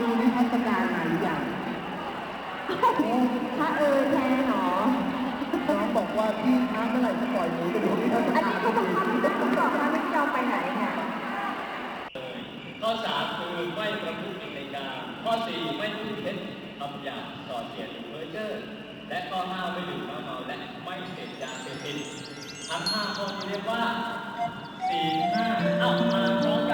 ดูนิทรรศการมาหรือยังถ้าเออแท้หนอ น้องบอกว่าพี่ท้าเมื่อไหร่จะปล่อยหนูไปดูนิทรรศอันการนี้ก็ต้องทำจะต้องบอกนะไม่ยอมไปไหนเนี่ยข้อสามคือไม่ประพฤติผิดในการข้อสี่ไม่พูดเท็จคำหยาบส่อเสียดหรือเพ้อเจ้อและข้อห้าไม่ดื่มน้ำเมาและไม่เสพยาเสพติดทั้งห้าข้อนี้เรียกว่าสี่ห้าเอามาพร้อม